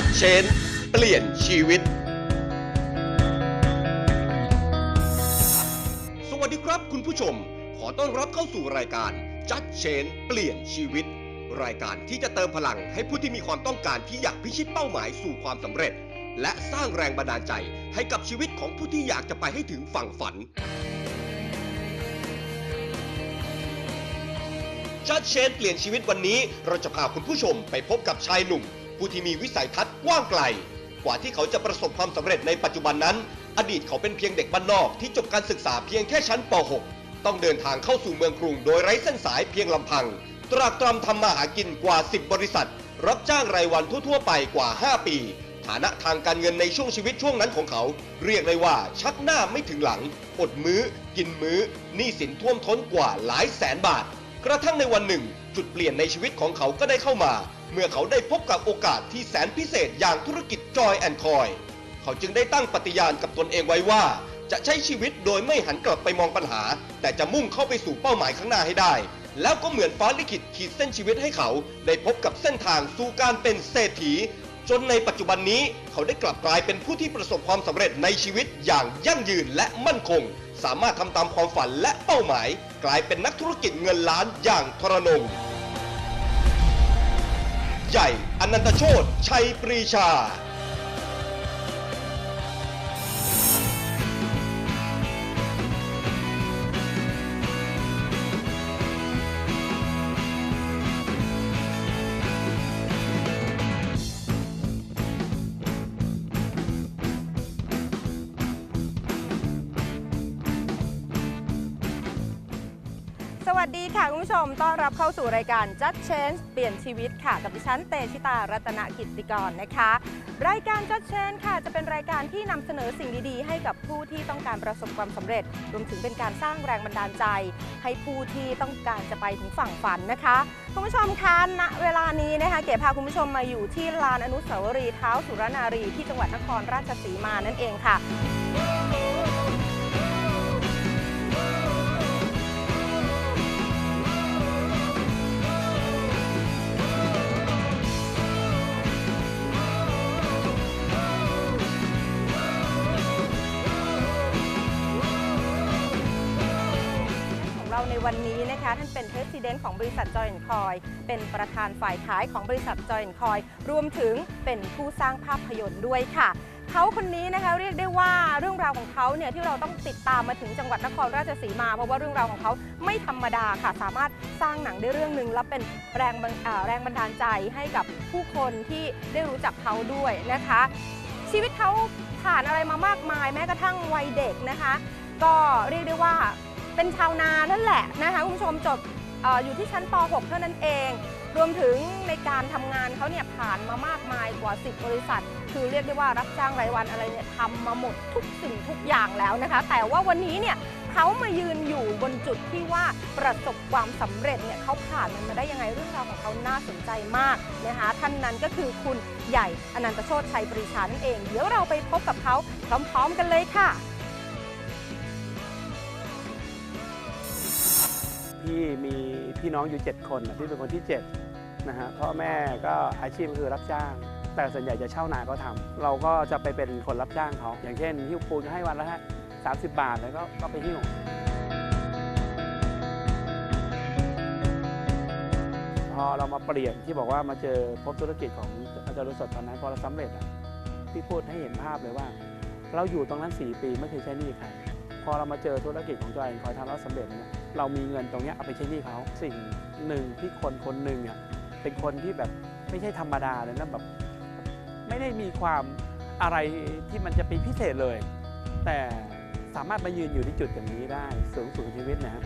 จัดเชนเปลี่ยนชีวิต สวัสดีครับคุณผู้ชม ขอต้อนรับเข้าสู่รายการจัดเชนเปลี่ยนชีวิต รายการที่จะเติมพลังให้ผู้ที่มีความต้องการที่อยากพิชิตเป้าหมายสู่ความสำเร็จ และสร้างแรงบันดาลใจให้กับชีวิตของผู้ที่อยากจะไปให้ถึงฝั่งฝันจัดเชนเปลี่ยนชีวิตวันนี้ เราจะพาคุณผู้ชมไปพบกับชายหนุ่ม ผู้ที่มีวิสัยทัศน์กว้างไกล กว่าที่เขาจะประสบความสำเร็จในปัจจุบันนั้น อดีตเขาเป็นเพียงเด็กบ้านนอกที่จบการศึกษาเพียงแค่ชั้นป .6 ต้องเดินทางเข้าสู่เมืองกรุงโดยไร้เส้นสายเพียงลำพัง ตรากตรำทำมาหากินกว่า 10 บริษัท รับจ้างรายวันทั่วๆ ไปกว่า 5 ปี ฐานะทางการเงินในช่วงชีวิตช่วงนั้นของเขา เรียกได้ว่าชักหน้าไม่ถึงหลัง อดมื้อ กินมื้อหนี้สินท่วมท้นกว่าหลายแสนบาท กระทั่งในวันหนึ่ง จุดเปลี่ยนในชีวิตของเขาก็ได้เข้ามา เมื่อเขาได้พบกับโอกาสที่แสนพิเศษอย่างธุรกิจจอยแอนคอยเขาจึงได้ตั้งปฏิญาณกับตนเองไว้ว่า จะใช้ชีวิตโดยไม่หันกลับไปมองปัญหา แต่จะมุ่งเข้าไปสู่เป้าหมายข้างหน้าให้ได้ แล้วก็เหมือนฟ้าลิขิตขีดเส้นชีวิตให้เขา ได้พบกับเส้นทางสู่การเป็นเศรษฐี จนในปัจจุบันนี้เขาได้กลับกลายเป็นผู้ที่ประสบความสำเร็จในชีวิตอย่างยั่งยืนและมั่นคง สามารถทำตามความฝันและเป้าหมาย กลายเป็นนักธุรกิจเงินล้านอย่างทรนงใหญ่อนันตโชตชัยปรีชา เข้าสู่รายการ Just Change เปลี่ยนชีวิตค่ะ กับดิฉันเตชิตารัตนกิตติกรนะคะ รายการ Just Change ค่ะ จะเป็นรายการที่นำเสนอสิ่งดีๆ ให้กับผู้ที่ต้องการประสบความสำเร็จ รวมถึงเป็นการสร้างแรงบันดาลใจ ให้ผู้ที่ต้องการจะไปถึงฝั่งฝันนะคะคุณผู้ชมคะณเวลานี้นะคะเก๋พาคุณผู้ชมมาอยู่ที่ลานอนุสาวรีย์เท้าสุรนารีที่จังหวัดนครราชสีมานั่นเองค่ะ วันนี้นะคะท่านเป็น President ของบริษัท Joy Coy เป็นประธานฝ่ายขายของบริษัท Joy Coy รวมถึงเป็นผู้สร้างภาพยนตร์ด้วยค่ะเขาคนนี้นะคะเรียกได้ว่าเรื่องราวของเขาเนี่ยที่เราต้องติดตามมาถึงจังหวัดนครราชสีมา เพราะว่าเรื่องราวของเขาไม่ธรรมดาค่ะ สามารถสร้างหนังได้เรื่องหนึ่งและเป็นแรงแรงบันดาลใจให้กับผู้คนที่ได้รู้จักเขาด้วยนะคะ ชีวิตเขาผ่านอะไรมามากมายแม้กระทั่งวัยเด็กนะคะ ก็เรียกได้ว่า เป็นชาวนานั่นแหละนะคะคุณผู้ชมจบออยู่ที่ชั้นป .6 เท่านั้นเอง รวมถึงในการทำงานเขาเนี่ยผ่านมามากมายกว่า 10 บริษัท คือเรียกได้ว่ารับจ้างรายวันอะไรเนี่ยทำมาหมดทุกสิ่งทุกอย่างแล้วนะคะ แต่ว่าวันนี้เนี่ยเขามายืนอยู่บนจุดที่ว่าประสบความสำเร็จเนี่ยเขาผ่านมันมาได้ยังไงเรื่องราวของเขาน่าสนใจมากนะคะท่านนั้นก็คือคุณใหญ่อนันตโชติชัยปรีชานั่นเอง เดี๋ยวเราไปพบกับเขาพร้อม ๆ กันเลยค่ะ พี่มีพี่น้องอยู่ 7 คนพี่เป็นคนที่7นะฮะพ่อแม่ก็อาชีพก็คือรับจ้าง แต่ส่วนใหญ่จะเช่านาก็ทำเราก็จะไปเป็นคนรับจ้างเขาอย่างเช่นหิ้วปูนให้วันละสามสิบบาทแล้วก็ก็ไปหิ้วพอเรามาเปลี่ยนที่บอกว่ามาเจอพบธุรกิจของอาจารย์รุสดตอนนั้นพอเราสำเร็จอะพี่พูดให้เห็นภาพเลยว่า เราอยู่ตรงนั้น 4 ปีไม่เคยใช้หนี้ใครพอเรามาเจอธุรกิจของจอยคอยทำแล้วสำเร็จเนี่ย เรามีเงินตรงนี้เอาไปใช้หนี้เขาสิ่งหนึ่งที่คนคนหนึ่งอะเป็นคนที่แบบไม่ใช่ธรรมดาเลยนะแบบไม่ได้มีความอะไรที่มันจะเป็นพิเศษเลย แต่สามารถมายืนอยู่ที่จุดอย่างนี้ได้สูงสุดของชีวิตนะฮะ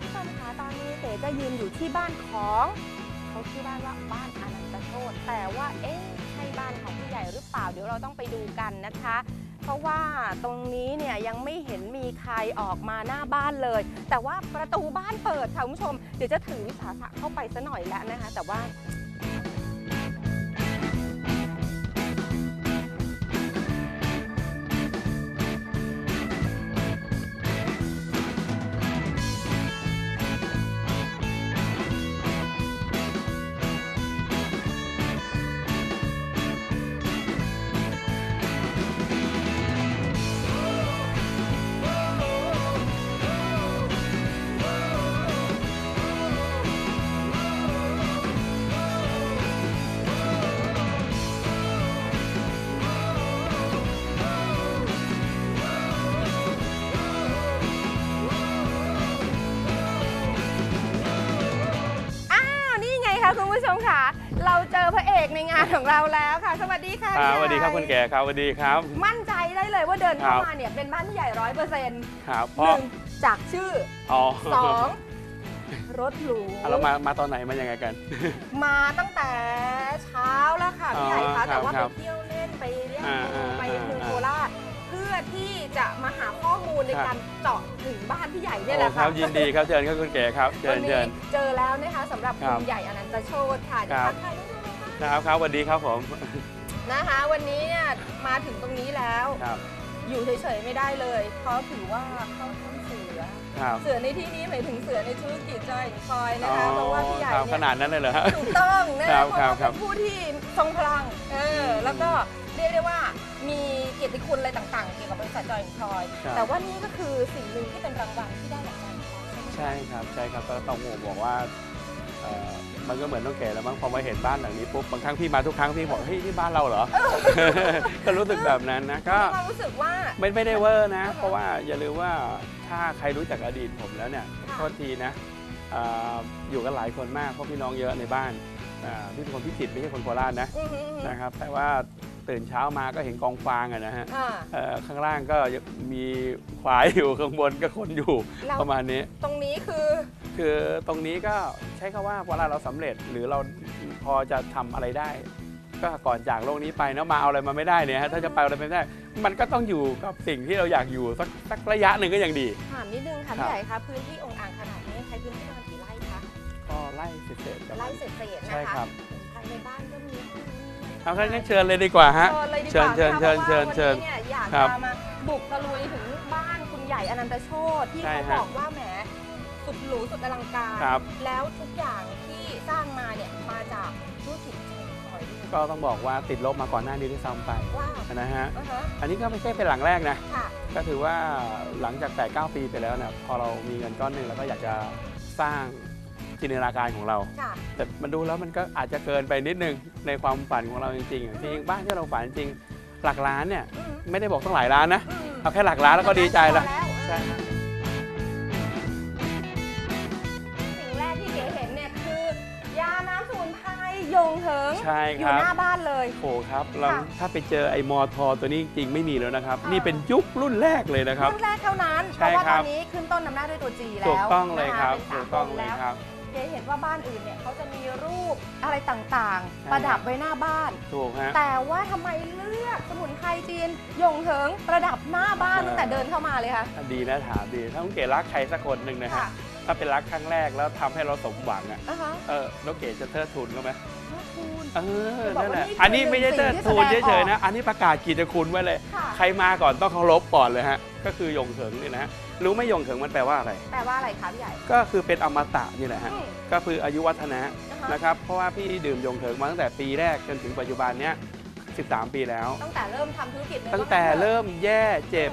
ผู้ชมคะตอนนี้เต๋ก็ยืนอยู่ที่บ้านของ ชื่อบ้านว่าบ้านอนันตโชตแต่ว่าเอ๊ะใช่บ้านของผู้ใหญ่หรือเปล่า เดี๋ยวเราต้องไปดูกันนะคะ เพราะว่าตรงนี้เนี่ยยังไม่เห็นมีใครออกมาหน้าบ้านเลย แต่ว่าประตูบ้านเปิดค่ะคุณผู้ชม เดี๋ยวจะถือวิสาสะเข้าไปซะหน่อยแล้วนะคะ แต่ว่า กในงานของเราแล้วค่ะ สวัสดีค่ะครับสพี่วัสดีครับคุณแก่ครับสวัสดีครับ มั่นใจได้เลยว่าเดินเข้าครับมาเนี่ยเป็นบ้านผู้ใหญ่ร้อยเปอร์เซ็นต์ครับหเพราะนึ่งจากชื่ออ๋อสองรถหรูอะเรามามาตอนไหนมายังไงกัน มาตั้งแต่เช้าแล้วค่ะพี่ใหญ่อ๋คะอแต่ว่าคไปรับเที่ยวเล่นไปเรียกอ่าอ่าไปเมืองอ่าโคราชเพื่อที่จะมาหาข้อมูลในครับการเจาะถึงบ้านพี่ใหญ่เนี่ยแหละโอ้คค่ะรับยินดีครับเชิญครับคุณแก่ครับเชิวัญนนี้เชิญเจอแล้วนะคะสำหรับครัคุบณใหญ่อนันตโชตค่ะเดี๋ยวครับทักทายได้ไหม คะครับครับสวัสดีครับผมนะคะ วันนี้เนี่ยมาถึงตรงนี้แล้ว ครับ อยู่เฉยๆไม่ได้เลย เพราะถือว่าเข้าถ้ำเสือ ครับเสือในที่นี้หมายถึงเสือในธุรกิจจอยคอยนะคะ เพราะว่าพี่ใหญ่ครับเนี่ขยนาดนั้นเลยเหรอฮะ ถูกต้องนะครับเพราะครับว่าครัเป็บนผู้ที่ทรงพลังเออแล้วก็เรียกได้ว่ามีเกียรติคุณอะไรต่างๆ เกี่ยวกับบริษัทจอยคอย ครับ แต่ว่านี่ก็คือสิ่งหนึ่งที่เป็นรางวัลที่ได้จากการใช่ไหมใช่ครับใช่ครับก็ต้องบอกว่าเอ่อ มันก็เหมือนต้องแก่แล้วมั้งพอมาเห็นบ้านหลังนี้ปุ๊บบางครั้งพี่มาทุกครั้งพี่บอกเฮ้ยนี่บ้านเราเหรอ ก็รู้สึกแบบนั้นนะก็มีความรู้สึกว่าไม่ไม่ได้เวอร์นะอ่าฮะเพราะว่าอย่าลืมว่าถ้าใครรู้จักอดีตผมแล้วเนี่ยค่ะโทษทีนะเอ่ออยู่กันหลายคนมากเพราะพี่น้องเยอะในบ้านอ่าพี่เป็นคนพิจิตรไม่ใช่คนโคราชนะอือหืออื้อหือนะครับแต่ว่าตื่นเช้ามาก็เห็นกองฟางอะนะฮะอ่าเอ่อข้างล่างก็มีควายอยู่ข้างบนก็คนอยู่แล้วประมาณนี้ ตรงนี้คือ คือตรงนี้ก็ใช้คำว่าเวลาเราสำเร็จหรือเราพอจะทำอะไรได้ ก็ก่อนจากโลกนี้ไปเนาะมาเอาอะไรมาไม่ได้เนี่ยฮะถ้าจะไปเอาอะไรไม่ได้ มันก็ต้องอยู่กับสิ่งที่เราอยากอยู่สักสักระยะหนึ่งก็ยังดีถามนิดนึงค่ะครัพี่บใหญ่คะพื้นที่องค์อ่างขนาดนี้ใช้พื้นที่ประมาณกี่ไร่คะก็ไล่เศษๆประไร่มาณเศษๆนะคะใช่ครับภายในบ้านก็มีห้องนี้เอาแค่นั้นเชิญเลยดีกว่าฮะเชิญเลยดีกเชิญว่าเชิญค่ะเชิญพราะว่าเชิญเชิญวันนี้เนี่ยอยากครับจะมาบุกตะลุยถึงบ้านคุณใหญ่อนันตโชตที่ใช่เขาฮะบอกว่าแหม สุดหรูสุดอลังการ ครับ แล้วทุกอย่างที่สร้างมาเนี่ยมาจากธุรกิจใจคอยด้วยก็ต้องบอกว่าติดลบมาก่อนหน้านี้ด้วยซ้ำไปว้าวนะฮะ อ่าฮะอันนี้ก็ไม่ใช่เป็นหลังแรกนะ ค่ะ ก็ถือว่าหลังจาก 8 9 ปีไปแล้วเนี่ยพอเรามีเงินก้อนหนึ่งเราก็อยากจะสร้างจินตนาการของเรา ค่ะ แต่มันดูแล้วมันก็อาจจะเกินไปนิดนึงในความฝันของเราจริงๆอะจริงๆบ้านที่เราฝันจริงหลักล้านเนี่ยอืมไม่ได้บอกต้องหลายล้านนะ อืมเอาแค่หลักล้านแล้วก็ดีใจแล้วพอใช่ฮะสิ่ งเหิงใช่อคยู่รับหน้าบ้านเลย โอ้ครับเราค่ะถ้าไปเจอไอ้มอทอตัวนี้จริงๆไม่มีแล้วนะครับ ค่ะ นี่เป็นยุครุ่นแรกเลยนะครับ รุ่นแรกเท่านั้น เพใช่ราะว่าครัตอบนนี้ขึ้นต้นนำหน้าด้วยตัวจีแล้วถูกต้องเลยครับนะะถูเป็นกสาต้องกลเลยแล้วครับเก๋เห็นว่าบ้านอื่นเนี่ยเขาจะมีรูปอะไรต่างๆ ประดับไว้หน้าบ้าน ถูกฮะ แต่ว่าทำไมเลือกสมุนไพรจีนยงเหิงประดับหน้าบ้านเออ ตั้งแต่เดินเข้ามาเลยค่ะดีนะถามดีถ้าคุณเก๋รักใครสักคนหนึ่งนะฮะค่ะ ถ้าเป็นรักครั้งแรกแล้วทำให้เราสมหวังอะ อะฮะเออน้องเก๋จะเทิดทุนเขาไหมขอบคุณ เออบอกนั่นว่าแหละนี่คืออันนี้ไม่ใช่หนึ่เทิงดสิ่งที่ทุนแสดงออกเฉยๆนะ อันนี้ประกาศกีตคุณไว้เลย ค่ะ ใครมาก่อนต้องเคารพก่อนเลยฮะ ก็คือยงเถิงนี่นะฮะ รู้ไหมยงเถิงมันแปลว่าอะไร แปลว่าอะไรคะพี่ใหญ่ ก็คือเป็นอมตะนี่แหละฮะ อืมก็คืออายุวัฒนะนะคะนะครับ เพราะว่าพี่ดื่มยงเถิงมาตั้งแต่ปีแรกจนถึงปัจจุบันเนี้ย 13 ปีแล้ว ตั้งแต่เริ่มทำธุรกิจเลยตั้งแต่เริ่มแย่เจ็บ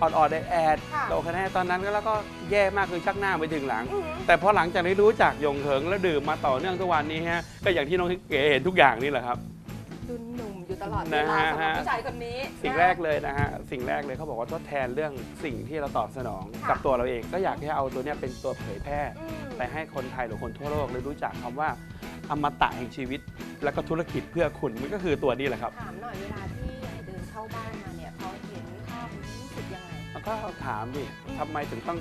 อืมออดๆแอดค่ะๆโตคะแนนตอนนั้นก็แล้วก็แย่มากคือชักหน้าไปถึงหลังอืมแต่พอหลังจากได้รู้จักยงเถิงแล้วดื่มมาต่อเนื่องทุกวันนี้ฮะก็อย่างที่น้องเก๋เห็นทุกอย่างนี่แหละครับดูหนุ่มอยู่ตลอดเวนะลาฮะสำหรับผู้ชายคนนี้ สิ่งแรกเลยนะฮะ สิ่งแรกเลยเขาบอกว่าทดแทนเรื่องสิ่งที่เราตอบสนองค่ะกับตัวเราเอง ก็อยากให้เอาตัวเนี้ยเป็นตัวเผยแพร่อืมไปให้คนไทยหรือคนทั่วโลกได้รู้จักคำว่าอมตะแห่งชีวิต แล้วก็ธุรกิจเพื่อคุณมันก็คือตัวนี้แหละครับ ถามหน่อยเวลาที่ใหญ่เดินเข้าบ้านมาเนี่ยพอเห็นภา แล้วก็ถามดิอืมทำไมถึงต้อง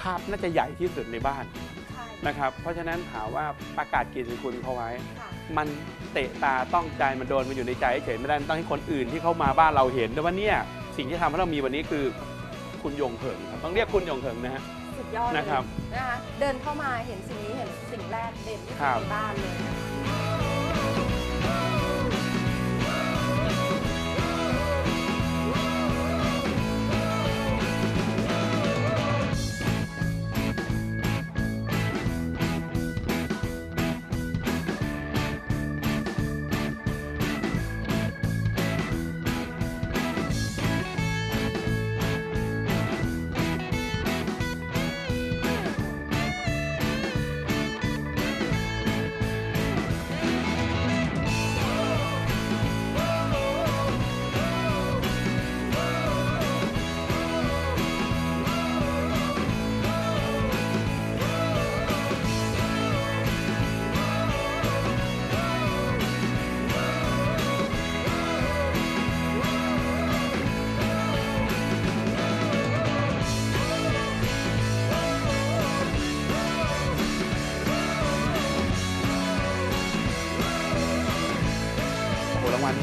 ภาพน่าจะใหญ่ที่สุดในบ้านใช่นะครับ เพราะฉะนั้นถามว่าประกาศเกียรติคุณเขาไว้ ค่ะมันเตะตาต้องใจมันโดนมันอยู่ในใจเฉยๆไม่ได้มันต้องให้คนอื่นที่เข้ามาบ้านเราเห็นด้วยว่าเนี่ยสิ่งที่ทำให้เรามีวันนี้คือคุณยงเหิงครับต้องเรียกคุณยงเหิงนะฮะสุดยอดเลยนะครับ นะคะเดินเข้ามาเห็นสิ่งนี้เห็นสิ่งแรกเด่นที่ครัสุดบในบ้านเลย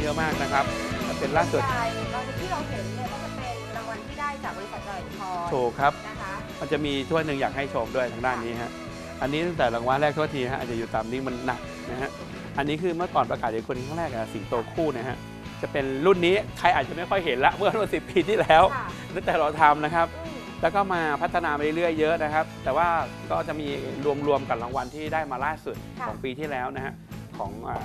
อะมากนะครับเป็นล่าสุด ใช่ตอนที่เราเห็นเนี่ยก็จะเป็นรางวัลที่ได้จากบริษัทจอยคอยถูกครับ นะคะมันจะมีถ้วยหนึ่งอยากให้ชมด้วยทางด้านนี้ฮะ อันนี้ตั้งแต่รางวัลแรกโทษทีฮะอาจจะอยู่ตามนี้มันหนักนะฮะ อันนี้คือเมื่อก่อนประกาศเด็กคนครั้งแรกอะสิงโตคู่นะฮะ จะเป็นรุ่นนี้ใครอาจจะไม่ค่อยเห็นละเมื่อวันสิปีที่แล้วค่ะตั้งแต่เราทำนะครับ อืมแล้วก็มาพัฒนาไปเรื่อยๆเยอะนะครับ แต่ว่าก็จะมีรวมๆกับรางวัลที่ได้มาล่าสุดค่ะของปีที่แล้วนะฮะ ของอา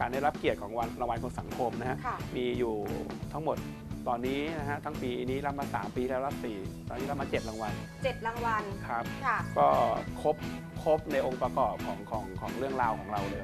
การได้รับเกียรติของวันรางวัลของสังคมนะฮะค่ะมีอยู่ทั้งหมดตอนนี้นะฮะทั้งปีนี้รับมาสามปีแล้วรับสี่ตอนนี้รับมาเจ็ดรางวัลเจ็ดรางวัลครับค่ะก็ครบครบในองค์ประกอบของของของเรื่องราวของเราเลย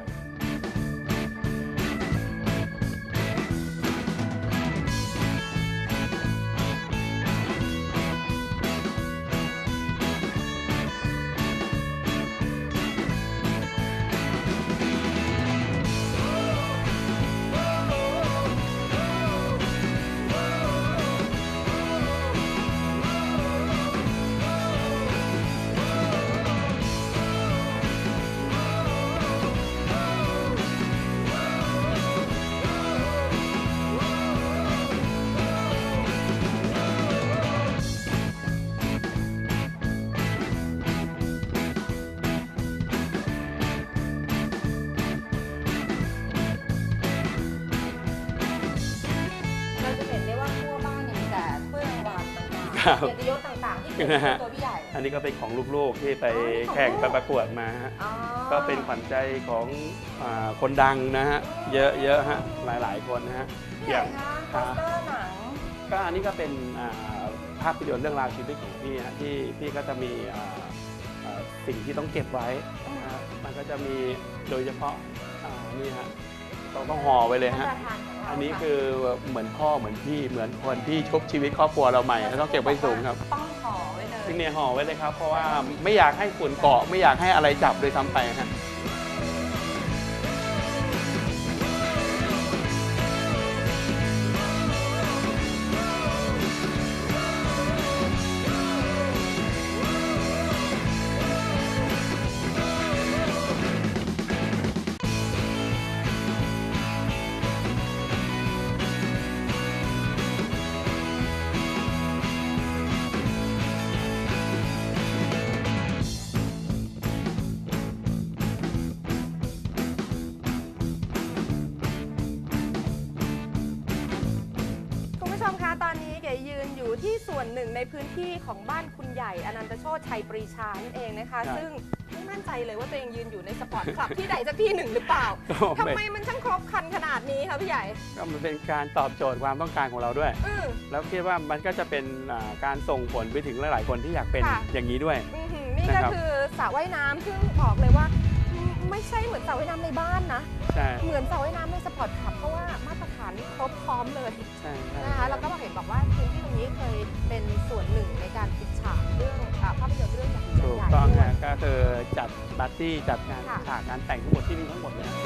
ครับเกียรติยศต่างๆที่เกิดนะฮะขึ้นตัวพี่ใหญ่ อันนี้ก็เป็นของลูกๆที่ไปอ๋อนี่ของแข่งลูก ไปประกวดมาฮะ อ๋อ ก็เป็นขวัญใจของอาคนดังนะฮะ เยอะเยอะฮะ หลายๆคนนะฮะพี่ใหญ่คะโปครับสเตอร์หนัง ก็อันนี้ก็เป็นอ่าภาพยนตร์เรื่องราวชีวิตของพี่ฮะที่พี่ก็จะมีอ่าอ่าสิ่งที่ต้องเก็บไว้นะฮะมันก็จะมีโดยเฉพาะอ่านี่ฮะ ต้องต้องห่อไว้เลยฮะประธานของเราอันนี้ะคือเหมือนพ่อเหมือนพี่เหมือนคนที่ชุบชีวิตครอบครัวเราใหม่แล้วต้องเก็บไว้สูงครับ ต้องห่อไว้เลยซึ่งเนี่ยห่อไว้เลยครับ เพราะว่าไม่อยากให้ฝุ่นเกาะไม่อยากให้อะไรจับโดยซ้ำไปฮะ ในพื้นที่ของบ้านคุณใหญ่อนันตโชติชัยปรีชานั่นเองนะคะครับซึ่งไม่มั่นใจเลยว่าตัวเองยืนอยู่ในสปอร์ตคลับ ที่ใดสักที่หนึ่งหรือเปล่าก็ทำเป็นไมมันช่างครบครันขนาดนี้คะพี่ใหญ่ก็มันเป็นการตอบโจทย์ความต้องการของเราด้วย อือ แล้วคิดว่ามันก็จะเป็นอ่าการส่งผลไปถึงหลายๆคนที่อยากเป็นค่ะ อย่างนี้ด้วย อื้อหือนี่นะก็ครับ คือสระว่ายน้ำซึ่งบอกเลยว่าอืม ไม่ใช่เหมือนสระว่ายน้ำในบ้านนะ ใช่เหมือนสระว่ายน้ำในสปอร์ตคลับเพราะว่ามาตรฐานนี่ครบพร้อมเลยใช่ใช่นะคะแล้วก็มาเห็นบอกว่าพื้นที่ตรงนี้เคยเป็นส่วนหนึ่งในการปิดฉากเรื่องอ่าภาพยนตร์เรื่องใหญ่ๆถูกด้วยต้องฮะก็คือจัดปาร์ตี้จัดงานค่ะ ฉากงานแต่งทั้งหมดที่นี่ทั้งหมดเลยฮะ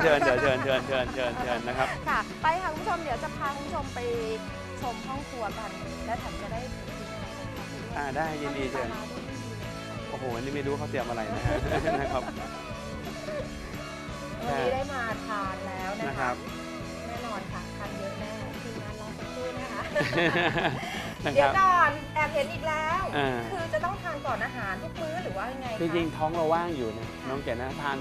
เดี๋ยวเราเชิญเดี๋ยวเชิญเชิญเชิญเชิญเชิญนะครับ ค่ะ ไปค่ะคุณผู้ชมเดี๋ยวจะพาคุณผู้ชมไปชมห้องครัวกัน และแถมจะได้กินอะไรกันไปด้วยอ่าได้ยินดีเชิญปลาร้าด้วยยินดีเลยค่ะโอ้โหอันนี่ไม่รู้เขาเตรียมอะไรนะฮะ นะครับ วันนี้ได้มาทานแล้วนะนะครัคะบแน่นอนค่ะทานเยอะแน่ทีมงานรอสักครู่นะคะ นะเดี๋คยวรับก่อนแอบเห็นอีกแล้ว อ่า คือจะต้องทานก่อนอาหารทุกมื้อหรือว่ายังไงคะจริงๆท้องเราว่างอยู่นะน้องเก๋นะทาน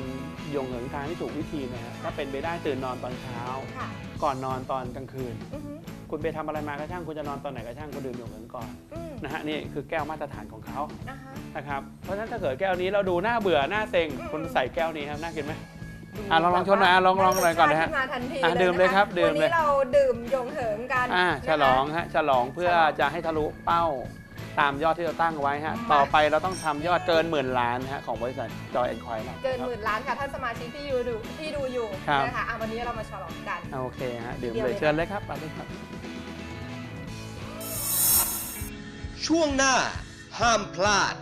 ยงเหิงทานที่ถูกวิธีนะฮะถ้าเป็นไปได้ตื่นนอนตอนเช้า ค่ะก่อนนอนตอนกลางคืน อือฮึคุณไปทำอะไรมาก็ช่างคุณจะนอนตอนไหนก็ช่างคุณดื่มอยู่เหิงก่อนอืมนะฮะนี่คือแก้วมาตรฐานของเขานะคะนะครับเพราะฉะนั้นถ้าเกิดแก้วนี้เราดูหน้าเบื่อหน้าเซ็งคุณใส่แก้วนี้ครับน่ากินไหม อะลองลองชนหน่อยอะลองลองหน่อยก่อนนะฮะได้รสชาติขึ้มาทันทีอะดื่มเลยครับดื่มเลย วันนี้เราดื่มยงเหิงกันอ่านะคะฉลองฮะฉลองเพื่อฉลองจะให้ทะลุเป้าตามยอดที่เราตั้งไว้ฮะต่อไปเราต้องทำยอดเกินหมื่นล้านฮะของบริษัทจอยแอนคอยเรา เกินหมื่นล้านค่ะท่านสมาชิกที่อยู่ดูที่ดูอยู่ครับ นะคะอะวันนี้เรามาฉลองกัน โอเคฮะดื่มเดี๋ยวเลยเลยเชิญเลยครับมาเลยครับ ช่วงหน้า ห้ามพลาด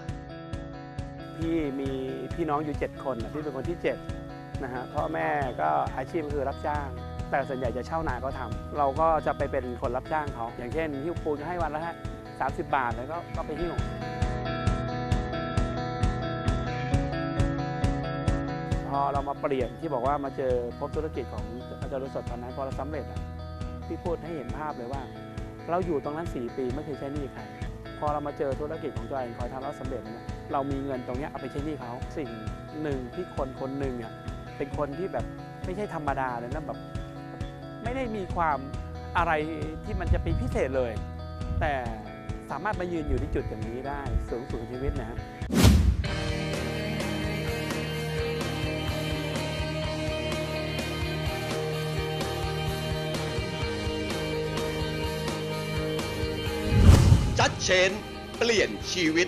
พี่มีพี่น้องอยู่ 7 คนนะพี่เป็นคนที่ 7 นะฮะพ่อแม่ก็อาชีพก็คือรับจ้าง แต่ส่วนใหญ่จะเช่านาก็ทำเราก็จะไปเป็นคนรับจ้างเขาอย่างเช่นที่ปูนให้วันละฮะสาบาทแล้วก็ก็ไปหิ้วพอเรามาเปลี่ยนที่บอกว่ามาเจอพบธุรกิจของอาจารย์รุสดตอนนั้นพอเราสำเร็จอะพี่พูดให้เห็นภาพเลยว่า เราอยู่ตรงนั้น 4 ปีไม่เคยใช้หนี้ใครพอเรามาเจอธุรกิจของจอยคอยทำแล้วสำเร็จเนี่ยเรามีเงินตรงนี้เอาไปใช้หนี้เขาสิ่งหนึ่งที่คนคนหนึ่งอะ เป็นคนที่แบบไม่ใช่ธรรมดาเลยนะแบบไม่ได้มีความอะไรที่มันจะเป็นพิเศษเลย แต่สามารถมายืนอยู่ที่จุดอย่างนี้ได้สูงสุดของชีวิตนะฮะจัดเชนเปลี่ยนชีวิต